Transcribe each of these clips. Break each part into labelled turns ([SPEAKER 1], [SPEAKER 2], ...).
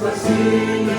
[SPEAKER 1] Спасіння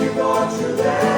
[SPEAKER 1] you got your day.